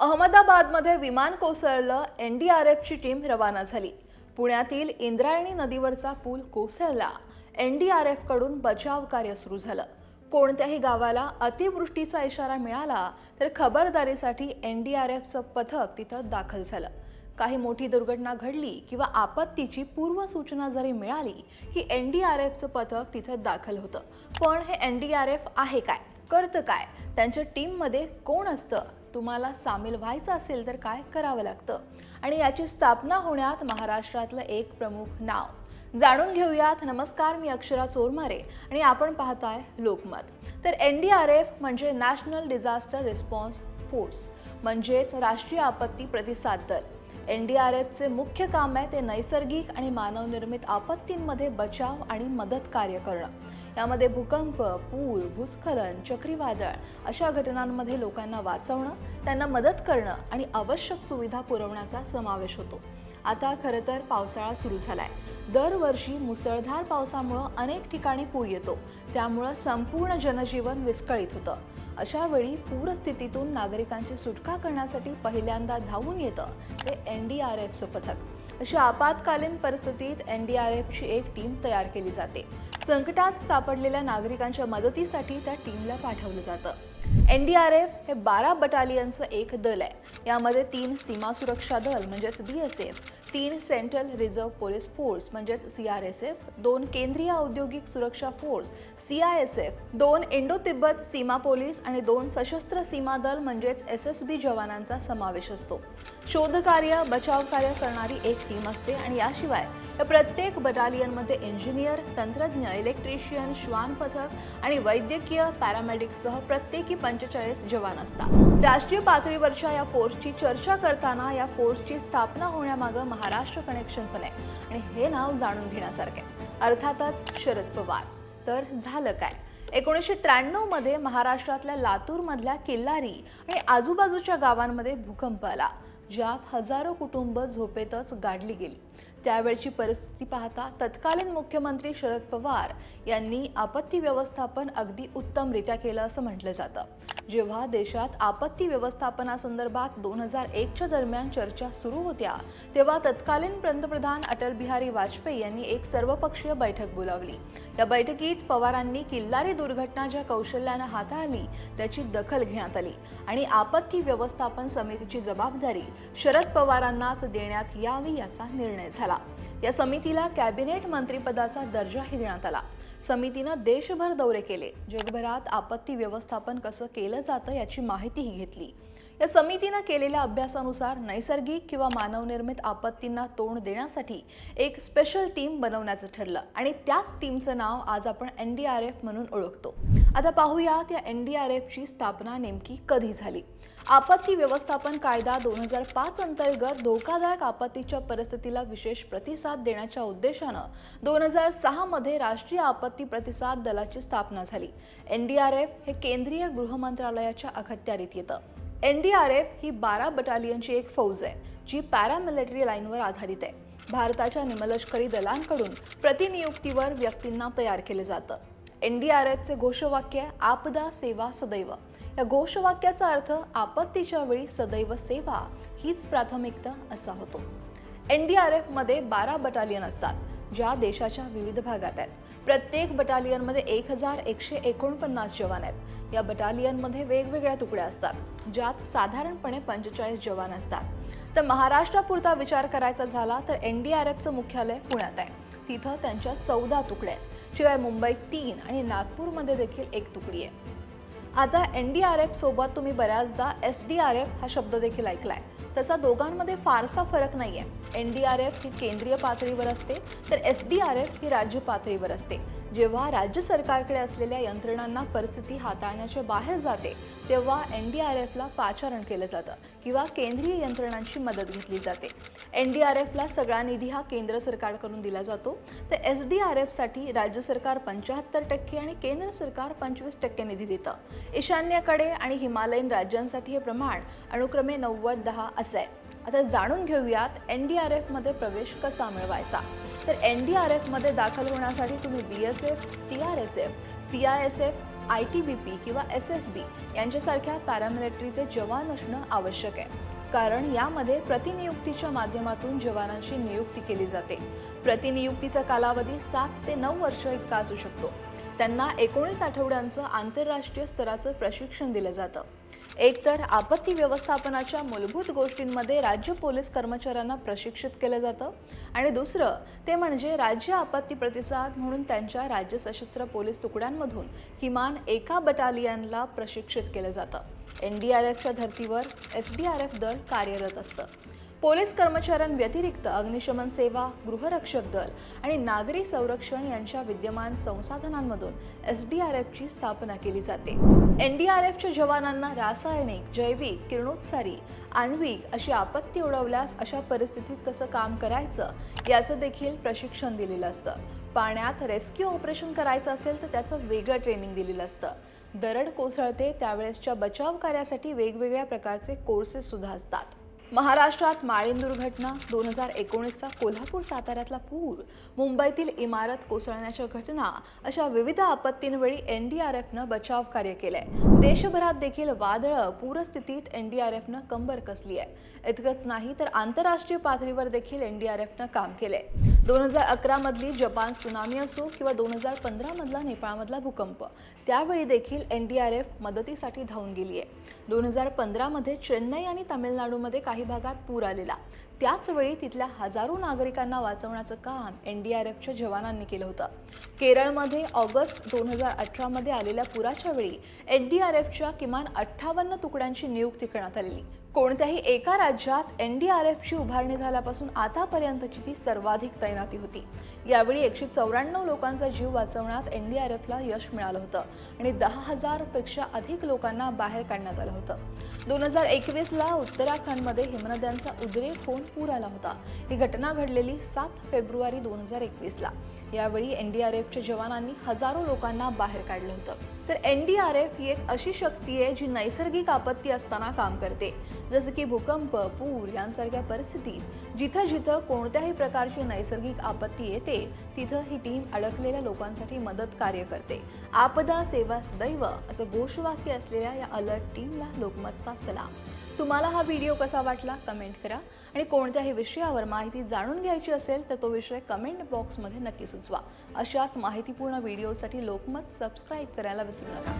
अहमदाबादमध्ये विमान कोसळलं एन डी आर एफची टीम रवाना झाली. पुण्यातील इंद्रायणी नदीवरचा पूल कोसळला. एन डी आर एफकडून बचाव कार्य सुरू झालं. कोणत्याही गावाला अतिवृष्टीचा इशारा मिळाला तर खबरदारीसाठी एन डी आर एफचं पथक तिथं दाखल झालं. काही मोठी दुर्घटना घडली किंवा आपत्तीची पूर्वसूचना जरी मिळाली की एन डी आर एफचं पथक तिथं दाखल होतं. पण हे एन डी आर एफ आहे काय? करतं काय? त्यांच्या टीममध्ये कोण असतं? तुम्हाला सामील व्हायचं असेल तर काय करावं लागतं? आणि याची स्थापना होण्यात महाराष्ट्रातलं एक प्रमुख नाव. जाणून घेऊयात. नमस्कार मी अक्षरा चोरमारे आणि आपण पाहताय लोकमत. तर एन डी आर एफ म्हणजे नॅशनल डिझास्टर रिस्पॉन्स फोर्स म्हणजेच राष्ट्रीय आपत्ती प्रतिसाद दल. एन डी आर एफचे मुख्य काम आहे ते नैसर्गिक आणि मानवनिर्मित आपत्तींमध्ये बचाव आणि मदत कार्य करणं. यामध्ये भूकंप पूर भूस्खलन चक्रीवादळ अशा घटनांमध्ये लोकांना वाचवणं त्यांना मदत करणं आणि आवश्यक सुविधा पुरवण्याचा समावेश होतो. आता खरं तर पावसाळा सुरू झालाय. दरवर्षी मुसळधार पावसामुळं अनेक ठिकाणी पूर येतो. त्यामुळं संपूर्ण जनजीवन विस्कळीत होतं. अशावेळी पूरस्थितीतून नागरिकांची सुटका करण्यासाठी पहिल्यांदा धावून येतं ते एन डी आर एफचं पथक. अशा आपत्कालीन परिस्थितीत एन डी आर एफची एक टीम तयार केली जाते. संकटात सापडलेल्या नागरिकांच्या मदतीसाठी त्या टीमला पाठवलं जातं. एन डी आर एफ हे बारा बटालियनचं एक दल आहे. यामध्ये तीन सीमा सुरक्षा दल म्हणजेच बी एस एफ तीन सेंट्रल रिझर्व्ह पोलीस फोर्स म्हणजेच सी आर एस एफ दोन केंद्रीय औद्योगिक सुरक्षा force C I S F दोन इंडो तिब्बत सीमा पोलीस आणि दोन सशस्त्र सीमा दल म्हणजेच एस एस बी जवानांचा समावेश असतो. शोधकार्य बचाव कार्य करणारी एक टीम असते आणि याशिवाय या प्रत्येक बटालियनमध्ये इंजिनियर तंत्रज्ञ इलेक्ट्रिशियन श्वान पथक आणि वैद्यकीय पॅरामेडिकसह प्रत्येकी पंचेचाळीस जवान असतात. राष्ट्रीय पातळीवरच्या या फोर्सची चर्चा करताना या फोर्सची स्थापना होण्यामागं महाराष्ट्र कनेक्शन पण आहे. आणि हे नाव जाणून घेण्यासारखे अर्थातच शरद पवार. तर झालं काय? एकोणीसशे त्र्याण्णवमध्ये महाराष्ट्रातल्या लातूरमधल्या किल्लारी आणि आजूबाजूच्या गावांमध्ये भूकंप आला ज्यात हजारो कुटुंब झोपेतच गाडली गेली. त्यावेळची परिस्थिती पाहता तत्कालीन मुख्यमंत्री शरद पवार यांनी आपत्ती व्यवस्थापन अगदी उत्तमरित्या केलं असं म्हटलं जातं. जेव्हा देशात आपत्ती व्यवस्थापनासंदर्भात दोन हजार एकच्या दरम्यान चर्चा सुरू होत्या तेव्हा तत्कालीन पंतप्रधान अटल बिहारी वाजपेयी यांनी एक सर्वपक्षीय बैठक बोलावली. या बैठकीत पवारांनी किल्लारी दुर्घटना ज्या कौशल्यानं हाताळली त्याची दखल घेण्यात आली आणि आपत्ती व्यवस्थापन समितीची जबाबदारी शरद पवारांनाच देण्यात यावी याचा निर्णय झाला. या समितीला कॅबिनेट मंत्रिपदाचा दर्जाही देण्यात आला. समितीनं देशभर दौरे केले. जगभरात आपत्ती व्यवस्थापन कसं केलं जातं याची माहितीही घेतली. या समितीनं केलेल्या अभ्यासानुसार नैसर्गिक किंवा मानवनिर्मित आपत्तींना तोंड देण्यासाठी एक स्पेशल टीम बनवण्याचं ठरलं आणि त्याच टीमचं नाव आज आपण एन डी आर एफ म्हणून ओळखतो. आता पाहूयात या एन डी आर एफची स्थापना नेमकी कधी झाली? आपत्ती व्यवस्थापन कायदा दोन हजार पाच अंतर्गत धोकादायक आपत्तीच्या परिस्थितीला विशेष प्रतिसाद देण्याच्या उद्देशानं दोन हजार सहामध्ये राष्ट्रीय आपत्ती प्रतिसाद दलाची स्थापना झाली. एन डी आर एफ हे केंद्रीय गृह मंत्रालयाच्या अखत्यारीत येतं. एन डी आर एफ ही बारा बटालियनची एक फौज आहे जी पॅरामिलिटरी लाईनवर आधारित आहे. भारताच्या निमलष्करी दलांकडून प्रतिनियुक्तीवर व्यक्तींना तयार केले जातं. एन डी आर एफचे घोषवाक्य आहे, आपदा सेवा सदैव. या घोषवाक्याचा अर्थ आपत्तीच्या वेळी सदैव सेवा हीच प्राथमिकता असा होतो. एन डी आर एफमध्ये बारा बटालियन असतात ज्या देशाच्या विविध भागात आहेत. प्रत्येक बटालियनमध्ये एक हजार एकशे एकोणपन्नास जवान आहेत. या बटालियनमध्ये वेगवेगळ्या तुकड्या असतात ज्यात साधारणपणे पंचेचाळीस जवान असतात. तर महाराष्ट्रापुरता विचार करायचा झाला तर एन डी आर एफचं मुख्यालय पुण्यात आहे. तिथं त्यांच्या चौदा तुकड्या आहेत. शिवाय मुंबईत तीन आणि नागपूरमध्ये देखील एक तुकडी आहे. आता एन डी आर एफ सोबत तुम्ही बऱ्याचदा एस डी आर एफ हा शब्द देखील ऐकलाय. तसा दोघांमध्ये फारसा फरक नाही आहे एन डी आर एफ ही केंद्रीय पातळीवर असते तर एस डी आर एफ ही राज्य पातळीवर असते. जेव्हा राज्य सरकारकडे असलेल्या यंत्रणांना परिस्थिती हाताळण्याच्या बाहेर जाते तेव्हा एन डी आर एफला पाचारण केलं जातं किंवा केंद्रीय यंत्रणांची मदत घेतली जाते. एन डी आर एफला सगळा निधी हा केंद्र सरकारकडून दिला जातो. तर एस डी आर एफसाठी राज्य सरकार पंच्याहत्तर टक्के आणि केंद्र सरकार पंचवीस टक्के निधी देतं. ईशान्येकडे आणि हिमालयीन राज्यांसाठी हे प्रमाण अनुक्रमे नव्वद दहा असं आहे. आता जाणून घेऊयात एन डी आर एफमध्ये प्रवेश कसा मिळवायचा. तर एन डी आर एफमध्ये दाखल होण्यासाठी तुम्ही B S F C R S F C I S F I T B P किंवा एस एस बी यांच्यासारख्या पॅरामिलिटरीचे जवान असणं आवश्यक आहे. कारण यामध्ये प्रतिनियुक्तीच्या माध्यमातून जवानांची नियुक्ती केली जाते. प्रतिनियुक्तीचा कालावधी सात ते नऊ वर्ष इतका असू शकतो. त्यांना एकोणीस आठवड्यांचं आंतरराष्ट्रीय स्तराचं प्रशिक्षण दिलं जातं. एकतर आपत्ती व्यवस्थापनाच्या मूलभूत गोष्टींमध्ये राज्य पोलीस कर्मचाऱ्यांना प्रशिक्षित केलं जातं आणि दुसरं ते म्हणजे राज्य आपत्ती प्रतिसाद म्हणून त्यांच्या राज्य सशस्त्र पोलीस तुकड्यांमधून किमान एका बटालियनला प्रशिक्षित केलं जातं. एन डी आर एफच्या धर्तीवर एस डी आर एफ दल कार्यरत असतं. पोलीस कर्मचाऱ्यांव्यतिरिक्त अग्निशमन सेवा गृहरक्षक दल आणि नागरी संरक्षण यांच्या विद्यमान संसाधनांमधून एस डी आर एफची स्थापना केली जाते. एन डी आर एफच्या जवानांना रासायनिक जैविक किरणोत्सारी आण्विक अशी आपत्ती उडवल्यास अशा परिस्थितीत कसं काम करायचं याचं देखील प्रशिक्षण दिलेलं असतं. पाण्यात रेस्क्यू ऑपरेशन करायचं असेल तर त्याचं वेगळं ट्रेनिंग दिलेलं असतं. दरड कोसळते त्यावेळेसच्या बचाव कार्यासाठी वेगवेगळ्या प्रकारचे कोर्सेस सुद्धा असतात. महाराष्ट्रात माळीण दुर्घटना दोन हजार एकोणीसचा कोल्हापूर साताऱ्यातला पूर मुंबईतील इमारत कोसळण्याच्या घटना अशा विविध आपत्तींवेळी एन डी आर एफनं बचाव कार्य केलंय. देशभरात देखील वादळं पूरस्थितीत एन डी आर एफनं कंबर कसली आहे इतकंच नाही तर आंतरराष्ट्रीय पातळीवर देखील एन डी आर एफनं काम केलंय. दोन हजार अकरामधली जपान सुनामी असो किंवा दोन हजार पंधरामधला नेपाळमधला भूकंप त्यावेळी देखील एन डी आर एफ मदतीसाठी धावून गेली आहे दोन हजार पंधरामध्ये चेन्नई आणि तामिळनाडूमध्ये काही भागात पूर आलेला. त्याच वेळी तिथल्या हजारो नागरिकांना वाचवण्याचं काम एन डी आर एफच्या जवानांनी केलं होतं. केरळमध्ये ऑगस्ट दोन हजार अठरामध्ये आलेल्या पुराच्या वेळी एन डी आर एफच्या किमान अठ्ठावन्न तुकड्यांची नियुक्ती करण्यात आलेली. कोणत्याही एका राज्यात एन डी आर एफची उभारणी झाल्यापासून आतापर्यंतची ती सर्वाधिक तैनाती होती. यावेळी एकशे चौऱ्याण्णव लोकांचा जीव वाचवण्यात एन डी आर एफला यश मिळालं होतं आणि दहा हजारपेक्षा अधिक लोकांना बाहेर काढण्यात आलं होतं. दोन हजार एकवीसला उत्तराखंडमध्ये हिमनद्यांचा उद्रेक होऊन पूर आला होता. ही घटना घडलेली सात फेब्रुवारी दोन हजार एकवीसला. यावेळी एन डी आर एफच्या जवानांनी हजारो लोकांना बाहेर काढलं होतं. तर एन डी आर एफ ही एक अशी शक्ती आहे जी नैसर्गिक आपत्ती असताना काम करते. जसं की भूकंप पूर यांसारख्या परिस्थितीत जिथं जिथं कोणत्याही प्रकारची नैसर्गिक आपत्ती येते तिथं ही टीम अडकलेल्या लोकांसाठी मदत कार्य करते. आपदा सेवा सदैव असं घोषवाक्य असलेल्या या अलर्ट टीमला लोकमतचा सलाम. तुम्हाला हा व्हिडिओ कसा वाटला कमेंट करा. आणि कोणत्याही विषयावर माहिती जाणून घ्यायची असेल तर तो विषय कमेंट बॉक्समध्ये नक्की सुचवा. अशाच माहितीपूर्ण व्हिडिओसाठी लोकमत सबस्क्राईब करायला विसरू नका.